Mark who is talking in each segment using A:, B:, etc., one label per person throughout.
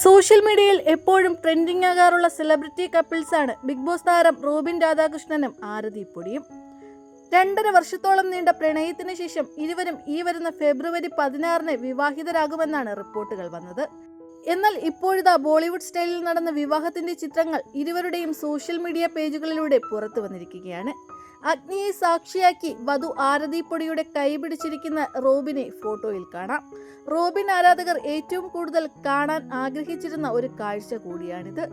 A: Social മീഡിയയിൽ എപ്പോഴും trending ആകാറുള്ള സെലിബ്രിറ്റി കപ്പിൾസ് ആണ്. ബിഗ് ബോസ് താരം റോബിൻ രാധാകൃഷ്ണനും ആരതി പൊടിയും. രണ്ടര വർഷത്തോളം നീണ്ട പ്രണയത്തിന് ശേഷം ഇരുവരും ഈ വരുന്ന ഫെബ്രുവരി പതിനാറിന് വിവാഹിതരാകുമെന്നാണ് റിപ്പോർട്ടുകൾ വന്നത്. എന്നാൽ ഇപ്പോഴിതാ ബോളിവുഡ് സ്റ്റൈലിൽ നടന്ന വിവാഹത്തിന്റെ ചിത്രങ്ങൾ ഇരുവരുടെയും സോഷ്യൽ മീഡിയ പേജുകളിലൂടെ പുറത്തു വന്നിരിക്കുകയാണ്. അഗ്നിയെ സാക്ഷിയാക്കി വധു ആരതിപ്പൊടിയുടെ കൈപിടിച്ചിരിക്കുന്ന റോബിനെ ഫോട്ടോയിൽ കാണാം. റോബിൻ ആരാധകർ ഏറ്റവും കൂടുതൽ കാണാൻ ആഗ്രഹിച്ചിരുന്ന ഒരു കാഴ്ച കൂടിയാണിത്.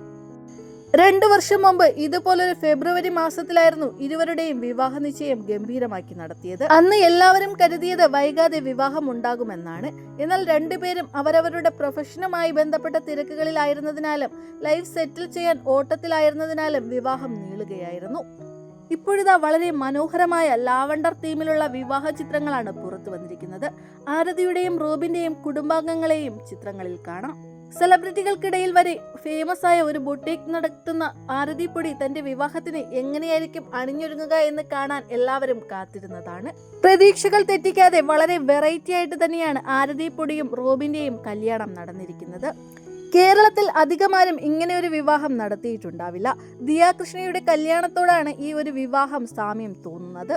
A: രണ്ടു വർഷം മുമ്പ് ഇതുപോലൊരു ഫെബ്രുവരി മാസത്തിലായിരുന്നു ഇരുവരുടെയും വിവാഹ നിശ്ചയം ഗംഭീരമാക്കി നടത്തിയത്. അന്ന് എല്ലാവരും കരുതിയത് വൈകാതെ വിവാഹം ഉണ്ടാകുമെന്നാണ്. എന്നാൽ രണ്ടുപേരും അവരവരുടെ പ്രൊഫഷനുമായി ബന്ധപ്പെട്ട തിരക്കുകളിലായിരുന്നതിനാലും ലൈഫ് സെറ്റിൽ ചെയ്യാൻ ഓട്ടത്തിലായിരുന്നതിനാലും വിവാഹം നീളുകയായിരുന്നു. ഇപ്പോഴിതാ വളരെ മനോഹരമായ ലാവണ്ടർ തീമിലുള്ള വിവാഹ ചിത്രങ്ങളാണ് പുറത്തു വന്നിരിക്കുന്നത്. ആരതിയുടെയും റോബിന്റെയും കുടുംബാംഗങ്ങളെയും ചിത്രങ്ങളിൽ കാണാം. സെലിബ്രിറ്റികൾക്കിടയിൽ വരെ ഫേമസ് ആയ ഒരു ബൊട്ടീക്ക് നടത്തുന്ന ആരതി പൊടി തന്റെ വിവാഹത്തിന് എങ്ങനെയായിരിക്കും അണിഞ്ഞൊരുങ്ങുക എന്ന് കാണാൻ എല്ലാവരും കാത്തിരുന്നതാണ്. പ്രതീക്ഷകൾ തെറ്റിക്കാതെ വളരെ വെറൈറ്റി ആയിട്ട് തന്നെയാണ് ആരതി പൊടിയും റോബിന്റെയും കല്യാണം നടന്നിരിക്കുന്നത്. കേരളത്തിൽ അധികമാരും ഇങ്ങനെ ഒരു വിവാഹം നടത്തിയിട്ടുണ്ടാവില്ല. ദിയാകൃഷ്ണയുടെ കല്യാണത്തോടാണ് ഈ ഒരു വിവാഹം സാമ്യം തോന്നുന്നത്.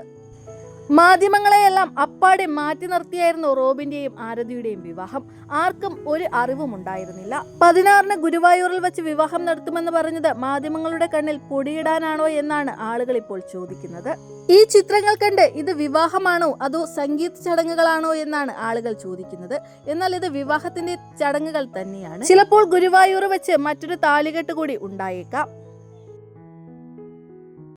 A: മാധ്യമങ്ങളെയെല്ലാം അപ്പാടെ മാറ്റി നിർത്തിയായിരുന്നു റോബിന്റെയും ആരതിയുടെയും വിവാഹം. ആർക്കും ഒരു അറിവും ഉണ്ടായിരുന്നില്ല. പതിനാറിന് ഗുരുവായൂരിൽ വെച്ച് വിവാഹം നടത്തുമെന്ന് പറഞ്ഞത് മാധ്യമങ്ങളുടെ കണ്ണിൽ പൊടിയിടാനാണോ എന്നാണ് ആളുകൾ ഇപ്പോൾ ചോദിക്കുന്നത്. ഈ ചിത്രങ്ങൾ കണ്ട് ഇത് വിവാഹമാണോ അതോ സംഗീത ചടങ്ങുകളാണോ എന്നാണ് ആളുകൾ ചോദിക്കുന്നത്. എന്നാൽ ഇത് വിവാഹത്തിന്റെ ചടങ്ങുകൾ തന്നെയാണ്. ചിലപ്പോൾ ഗുരുവായൂർ വെച്ച് മറ്റൊരു താലികെട്ട് കൂടി ഉണ്ടായേക്കാം.